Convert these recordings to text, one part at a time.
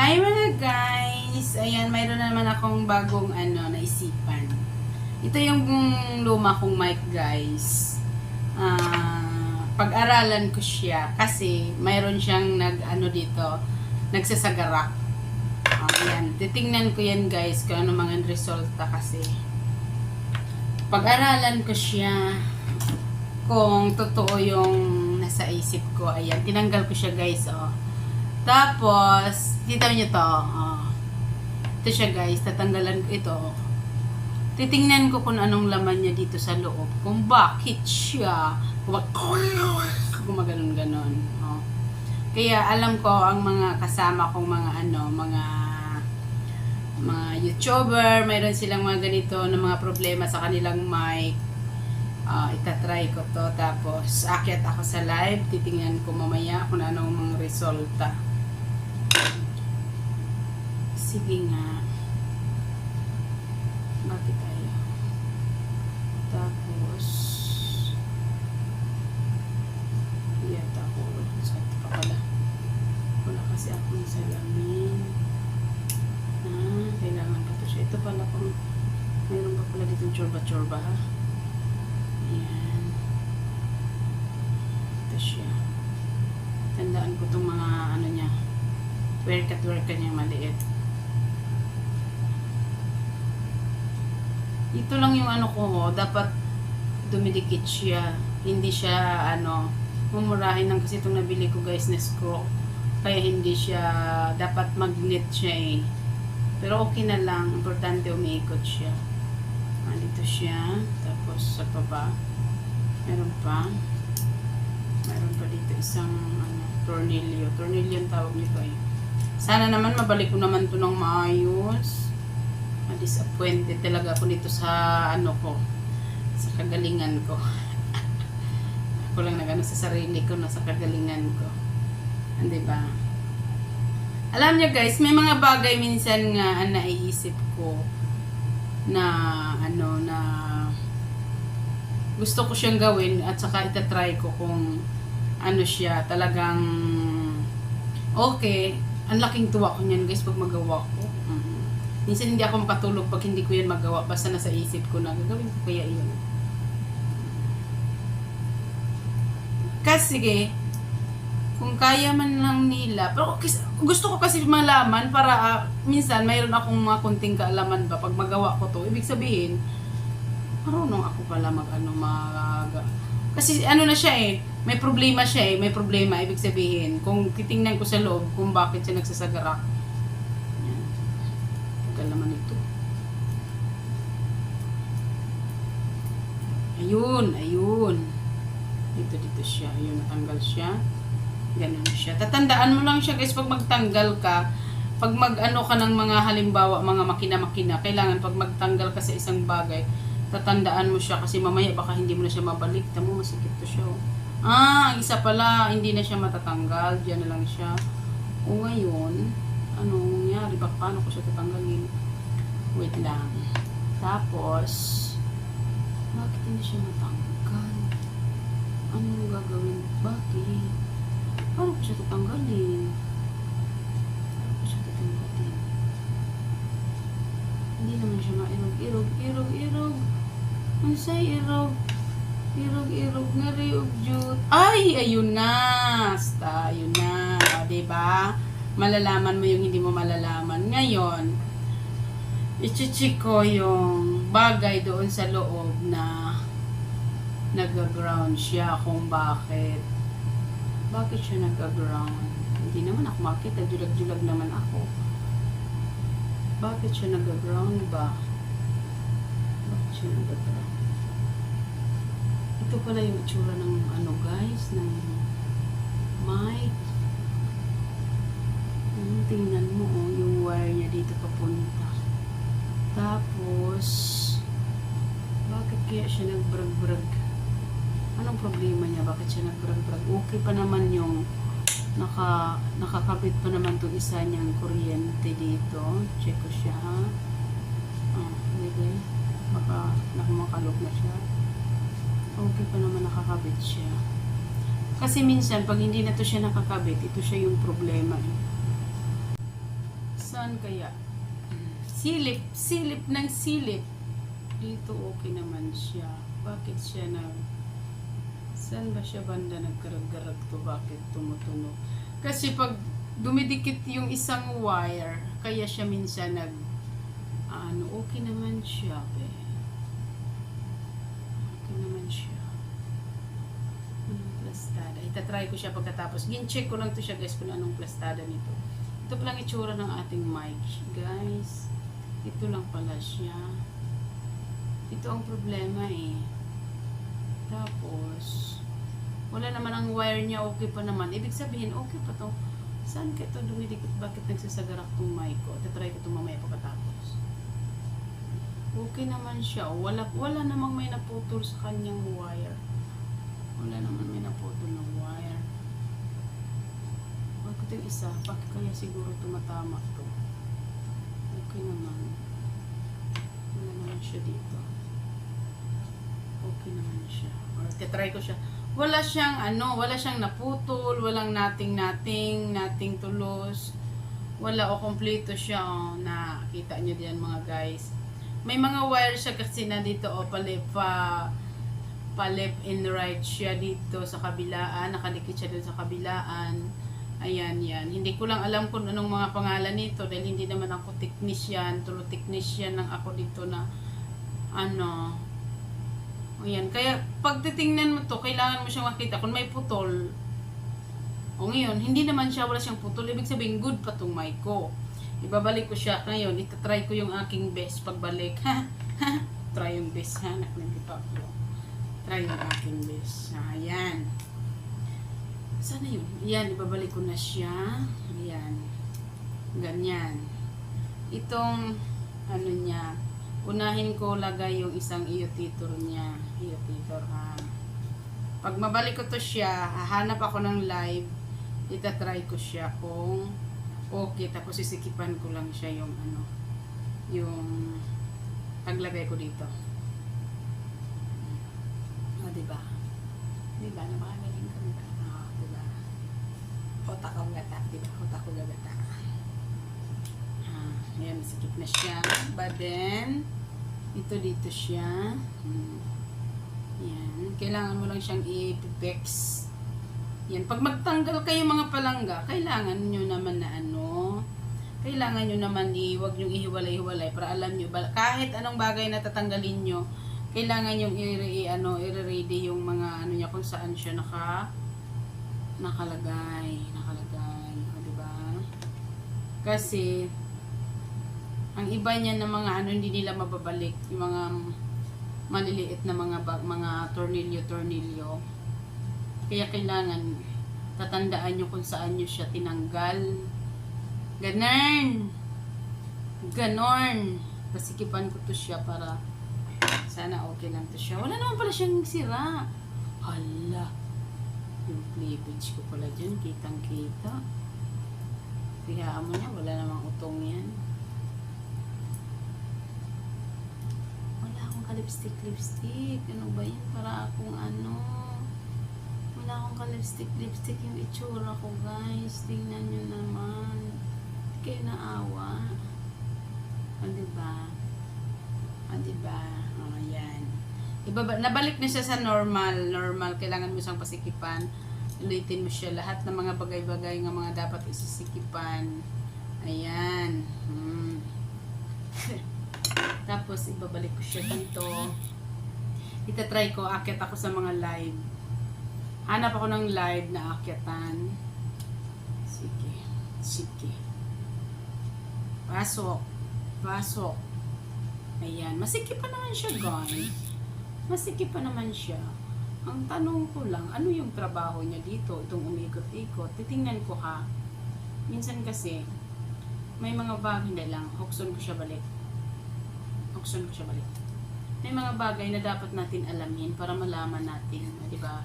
Hi mga guys! Ayan, mayroon na naman akong bagong ano, naisipan. Ito yung luma kong mic guys. Ah, pag-aralan ko siya kasi mayroon siyang nag ano dito, nagsasagarak. Ah, ayan, titingnan ko yan guys kung ano mga resulta kasi. Pag-aralan ko siya kung totoo yung nasa isip ko. Ayan, tinanggal ko siya guys, oh. Tapos, kita niyo to. Oh. Ito siya guys, tatanggalan ko ito. Titingnan ko kung anong laman niya dito sa loob. Kung bakit siya gumag- gumaganon ganon. Oh. Kaya alam ko ang mga kasama kong mga ano, mga mga YouTuber, mayroon silang mga ganito na mga problema sa kanilang mic. Ah, itatry ko to tapos akyat ako sa live, titingnan ko mamaya kung anong mga resulta. Sige nga. Bakit tayo? Tapos, iyat ako. Saan pa pala? Wala kasi akong salamin. Ah, kailangan pa to siya. Ito pala kung mayroon pa pala dito chorba-chorba ha. Ayan. Ito siya. Tandaan ko itong mga ano niya. Workat niya maliit. Ito lang yung ano ko. Dapat dumidikit siya. Hindi siya ano mumurahin lang kasi itong nabili ko guys na screw. Kaya hindi siya dapat magnet siya eh. Pero okay na lang. Importante umiikot siya. Ah, dito siya. Tapos sa baba. Meron pa. Meron pa dito isang ano, tornilyo. Tornilyo ang tawag nito eh. Sana naman mabalik ko naman to ng maayos. Ma-disappointed talaga ako nito sa ano ko. Sa kagalingan ko. ako lang nagano sa sarili ko na sa kagalingan ko. Hindi ba? Alam niyo guys, may mga bagay minsan nga ang naiisip ko na ano na gusto ko siyang gawin at saka itatry ko kung ano siya talagang okay ang laking tuwa ko niyan guys pag magawa ko. Minsan hindi ako makatulog pag hindi ko yan magawa. Basta nasa isip ko na gagawin ko kaya yun. Kasi kung kaya man lang nila pero gusto ko kasi malaman para ah, minsan mayroon akong mga kunting kaalaman ba pag magawa ko to. Ibig sabihin marunong ako pala mag ano mag kasi ano na siya eh may problema siya eh may problema. Ibig sabihin kung titingnan ko sa loob kung bakit siya nagsasagarak yan tagal naman ito. Ayun ayun. Dito dito siya. Ayun natanggal siya. Ganun siya. Tatandaan mo lang siya guys pag magtanggal ka pag mag ano ka ng mga halimbawa mga makina-makina kailangan pag magtanggal ka sa isang bagay tatandaan mo siya kasi mamaya baka hindi mo na siya mabalik. Tamo masikip to siya oh. ah isa pala hindi na siya matatanggal. Diyan na lang siya. O ngayon ano nangyari? Baka paano ko siya tatanggalin? Wait lang. Tapos bakit hindi siya matanggal ano yung gagawin? Bakit? Paano ko siya tatanggalin? Ko siya hindi naman siya mairog irog irog irog. Ano sa irog. Irog irog nga riog jut ay ayun na! Ayun na diba malalaman mo yung hindi mo malalaman ngayon ichichik ko yung bagay doon sa loob na nag-ground siya kung bakit. Bakit siya nag-ground? Hindi naman ako makita julag-julag naman ako. Bakit siya nag-ground ba? Bakit siya nag-ground? Ito pala yung itsura ng ano guys ng mic Hmm, tingnan mo oh, yung wire niya dito papunta. Tapos bakit kaya siya nagbrag-brag? Anong problema niya? Bakit siya nagbrag-brag? Okay pa naman yung naka nakakabit pa naman itong isa niyang kuryente dito. Check ko siya ah, pwede baka nakamakalob na siya. Okay pa naman nakakabit siya. Kasi minsan pag hindi na to siya nakakabit ito siya yung problema eh. Saan kaya? Silip, silip ng silip. Dito okay naman siya. Bakit siya nag... Saan ba siya banda nagkarag-garag to? Bakit tumutunog? Kasi pag dumidikit yung isang wire, kaya siya minsan nag... Ano, okay naman siya. Be. Okay naman siya. Anong plastada? Itatry ko siya pagkatapos. Gin-check ko lang to siya guys kung anong plastada nito. Ito palang itsura ng ating mic. Guys, ito lang pala siya. Ito ang problema eh. Tapos, wala naman ang wire niya, okay pa naman. Ibig sabihin, okay pa to. Saan ka ito dumidikit? Bakit nagsasagarak tong mic ko? Tatry ko ito mamaya pagkatapos. Okay naman siya. Wala, wala namang may naputol sa kanyang wire. Wala naman may naputol ng wire. Bakit yung isa? Bakit kaya siguro tumatama to? Okay naman. Wala naman siya dito. Okay naman siya. Or titry ko siya. Wala siyang ano, wala siyang naputol, walang nating-nating, nating tulos. Wala o kompleto siya oh, na kita nyo diyan mga guys. May mga wire siya kasi na dito o palip pa pa left and right siya dito sa kabilaan, nakadikit siya doon sa kabilaan. Ayan, yan. Hindi ko lang alam kung anong mga pangalan nito dahil hindi naman ako technician, tulo technician lang ako dito na ano. Ayan, kaya pag titingnan mo to, kailangan mo siyang makita kung may putol. O ngayon, hindi naman siya, wala siyang putol. Ibig sabihin, good pa tong mic ko. Ibabalik ko siya ngayon. Itatry ko yung aking best pagbalik. Ha? Try yung best ha. Kita ko. Try yung aking best. Ayan. Sana yun? Ayan, ibabalik ko na siya. Ayan. Ganyan. Itong, ano niya, unahin ko lagay yung isang iotitor niya. Iotitor ha. Pag mabalik ko to siya, hahanap ako ng live. Itatry ko siya kung okay. Tapos sisikipan ko lang siya yung ano, yung paglagay ko dito. O, diba? Diba? Napakagaling ka diba? O, diba? Otak ko gata. Diba? Otak ko gata. Ah, ayan, sikip na siya. But then, ito dito siya. Hmm. Yan. Kailangan mo lang siyang i-fix. Yan. Pag magtanggal kayo mga palangga, kailangan nyo naman na ano, kailangan nyo naman i, wag nyo ihiwalay-hiwalay para alam nyo, kahit anong bagay na tatanggalin nyo, kailangan yung i, i ano, i-ready yung mga ano niya kung saan siya naka nakalagay, nakalagay, o, ba? Kasi ang iba niya ng mga ano hindi nila mababalik, yung mga maliliit na mga bag, mga tornilyo tornilyo. Kaya kailangan tatandaan nyo kung saan nyo siya tinanggal. Ganon! Ganon! Pasikipan ko to siya para sana okay lang to siya. Wala naman pala siyang sira. Hala. Cleavage ko pala dyan, kitang kita. Kayaan mo niya, wala namang utong yan. Wala akong ka-lipstick, lipstick. Ano ba yan? Para akong ano. Wala akong ka-lipstick, lipstick yung itsura ko, guys. Tingnan nyo naman. Hindi kayo naawa. O, diba? O, diba? O, yan. Ibaba, nabalik na siya sa normal. Normal. Kailangan mo siyang pasikipan. Ulitin mo siya. Lahat ng mga bagay-bagay nga mga dapat isisikipan. Ayan. Hmm. Tapos, ibabalik ko siya dito. Itatry ko, akit ako sa mga live. Hanap ako ng live na akyatan. Sige. Sige. Pasok. Pasok. Ayan. Masikip pa naman siya, guys. Masikip pa naman siya. Ang tanong ko lang, ano yung trabaho niya dito? Itong umikot-ikot. Titingnan ko ha. Minsan kasi, may mga bagay na lang. Hukson ko siya balik. Hukson ko siya balik. May mga bagay na dapat natin alamin para malaman natin. Di ba?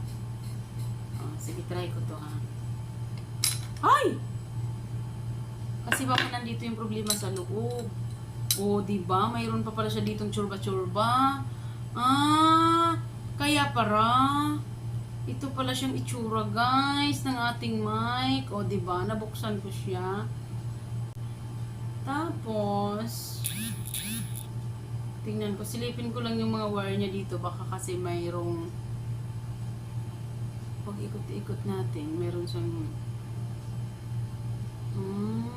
Oh, sige, try ko to ha. Ay! Kasi baka nandito yung problema sa loob. O, di ba? Mayroon pa pala siya ditong churba-churba. Ah, kaya para, ito pala siyang itsura guys ng ating mic. O ba diba, nabuksan ko siya. Tapos, tingnan ko, silipin ko lang yung mga wire niya dito. Baka kasi mayroong pag ikot-ikot natin, meron siyang hmm,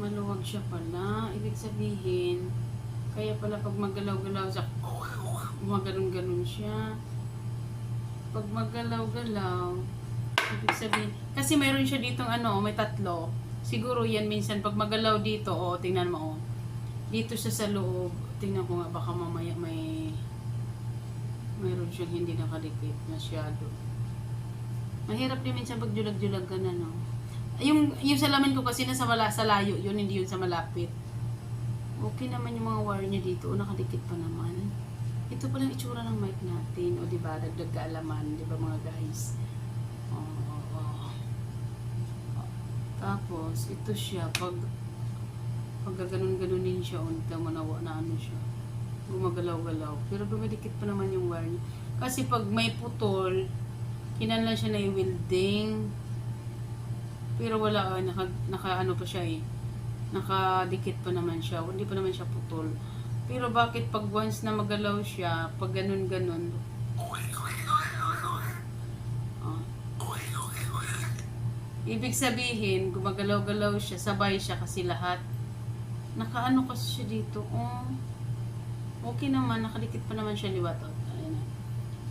maluwag siya pala. Ibig sabihin, kaya pala pag magalaw-galaw siya, gumaganon-ganon siya. Pag magalaw-galaw, ibig sabihin, kasi mayroon siya ditong ano, may tatlo. Siguro yan minsan, pag magalaw dito, o tingnan mo, oh. Dito siya sa loob, tingnan ko nga, baka mamaya may, mayroon siyang hindi nakadikit masyado. Mahirap din minsan pag julag-julag ka na, no? Yung, yung salamin ko kasi nasa wala, sa layo, yun, hindi yun sa malapit. Okay naman yung mga wire niya dito, nakadikit pa naman. Ito pala yung itsura ng mic natin, o di ba, dagdag kaalaman, di ba mga guys? Oo, oo, oo. Tapos, ito siya, pag pag gaganon-ganonin siya, unta manawa na ano siya, gumagalaw-galaw. Pero dumidikit pa naman yung wire niya. Kasi pag may putol, kinanlan siya na i-welding. Pero wala, ah, naka, naka ano pa siya eh. Nakadikit pa naman siya. Hindi pa naman siya putol. Pero bakit pag once na magalaw siya, pag ganun-ganon, ah, Ibig sabihin, gumagalaw-galaw siya, sabay siya kasi lahat. Nakaano kasi siya dito. Oh. Okay naman, nakadikit pa naman siya liwat. Oh.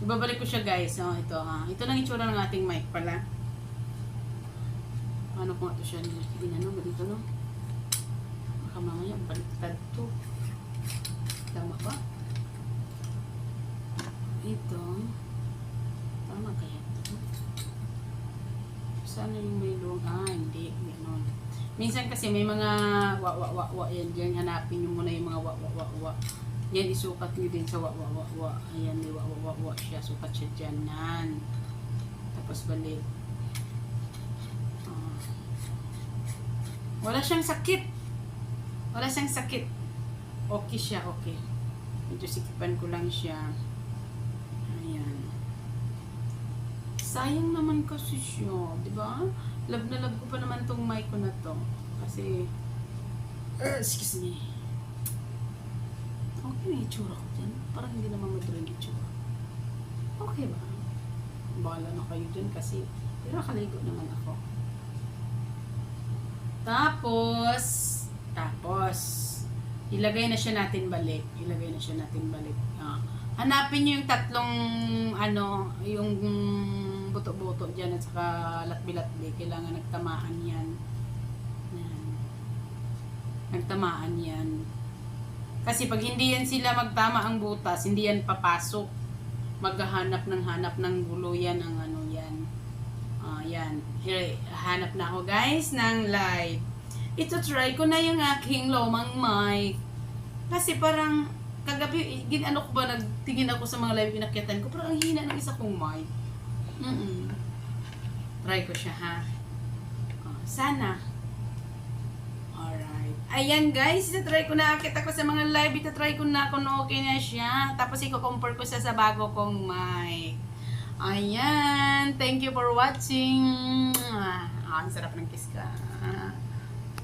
Ibabalik ko siya guys. Oh, ito ha. Ito lang itsura ng ating mic pala. Paano ko nga ito siya ginano ba dito no? Baka mamaya baliktad to. Tama ba? Ito. Tama kaya ito? Sana yung may luwang, ah, hindi, gano'n. Minsan kasi may mga wa wa wa wa yan, yan hanapin nyo muna yung mga wa wa wa wa. Yan isukat nyo din sa wa wa wa wa. Ayan, may wa wa wa wa siya, sukat siya dyan, nan. Tapos balik. Ah. Wala siyang sakit. Wala siyang sakit. Okay siya, okay. Medyo sikipan ko lang siya. Ayan. Sayang naman kasi siya, di ba? Love na love ko pa naman tong mic ko na to. Kasi, uh, excuse me. Okay na itsura ko dyan. Parang hindi naman maduro yung itsura. Okay ba? Bahala na kayo dyan kasi, pero nakaligo naman ako. Tapos, tapos, ilagay na siya natin balik. Ilagay na siya natin balik. Ah. Hanapin niyo yung tatlong, ano, yung buto-buto dyan at saka latbi-latbi. Kailangan nagtamaan yan. Nagtamaan yan. Kasi pag hindi yan sila magtama ang butas, hindi yan papasok. Maghahanap ng hanap ng gulo yan ang ano yan. Ah, yan. Here, hanap na ako guys ng live. Ito try ko na yung aking lumang mic. Kasi parang kagabi, ginano ko ba, nagtingin ako sa mga live inakyatan ko, parang ang hina ng isa kong mic. Mm Try ko siya ha. Oh, sana. Alright. Ayan guys, ito-try ko na. Akit ako sa mga live, ito-try ko na kung okay na siya. Tapos i-compare ko siya sa bago kong mic. Ayan. Thank you for watching. Ah, ang sarap ng kiss ka.